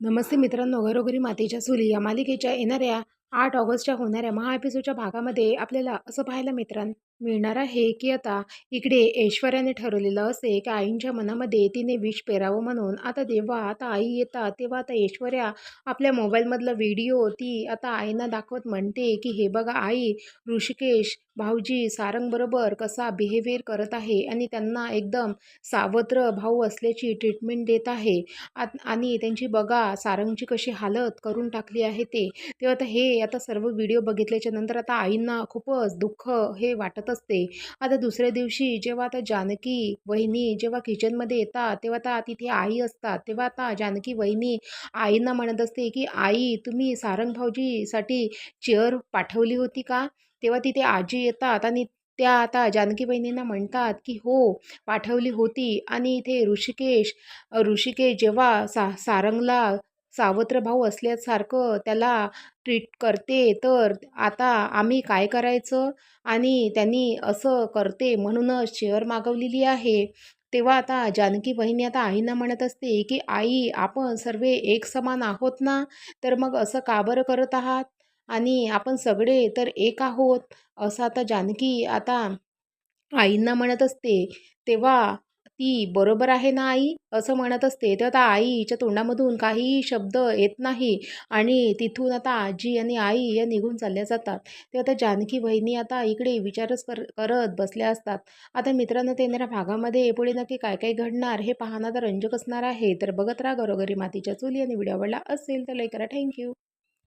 नमस्ते मित्रांनो घरोघरी मातीच्या चुली या मालिकेच्या येणाऱ्या आठ ऑगस्टच्या होणाऱ्या महा एपिसोडच्या भागामध्ये आपल्याला असं पाहायला मित्रां मिळणार आहे की आता इकडे ऐश्वर्याने ठरवलेलं असे की आईंच्या मनामध्ये तिने विष पेरावं म्हणून. आता जेव्हा आता आई येतात तेव्हा आता ऐश्वर्या आपल्या मोबाईलमधला व्हिडिओ ती आता आईना दाखवत म्हणते की हे बघा आई ऋषिकेश भाऊजी सारंगबरोबर कसा बिहेवियर करत आहे आणि त्यांना एकदम सावत्र भाऊ असल्याची ट्रीटमेंट देत आहे. आत आणि त्यांची बघा सारंगची कशी हालत करून टाकली आहे ते. तेव्हा आता हे आता सर्व व्हिडिओ बघितल्याच्या नंतर आता आईंना खूपच दुःख हे वाटत असते. आता दुसऱ्या दिवशी जेव्हा आता जानकी वहिनी जेव्हा किचनमध्ये येतात तेव्हा आता तिथे आई असतात. तेव्हा आता जानकी वहिनी आईंना म्हणत असते की आई तुम्ही सारंग भाऊजीसाठी चेअर पाठवली होती का? तेव्हा तिथे आजी येतात आणि त्या आता जानकी बहिणींना म्हणतात की हो पाठवली होती. आणि इथे ऋषिकेश ऋषिकेश जेव्हा सा सारंगला सावत्र भाऊ असल्यासारखं त्याला ट्रीट करते तर आता आम्ही काय करायचं? आणि त्यांनी असं करते म्हणूनच शेअर मागवलेली आहे. तेव्हा आता जानकी बहिणी आता आईंना म्हणत असते की आई आपण सर्व एक समान आहोत ना? तर मग असं का बरं करत आहात? आणि आपण सगळे तर एक आहोत? असं आता जानकी आता आईंना म्हणत असते. तेव्हा ती बरोबर आहे ना आई? असं म्हणत असते. तर आता आईच्या तोंडामधून काहीही शब्द येत नाही आणि तिथून आता आजी आणि आई या निघून चालल्या जातात. ते आता जानकी बहिणी आता इकडे विचारच कर करत बसल्या असतात. आता मित्रांनो ते येणाऱ्या भागामध्ये पुढे नक्की काय काय घडणार हे पाहणं तर रंजक असणार आहे. तर बघत राहा घरोघरी मातीच्या चुली आणि व्हिडिओ आवडला असेल तर लाईक करा. थँक्यू.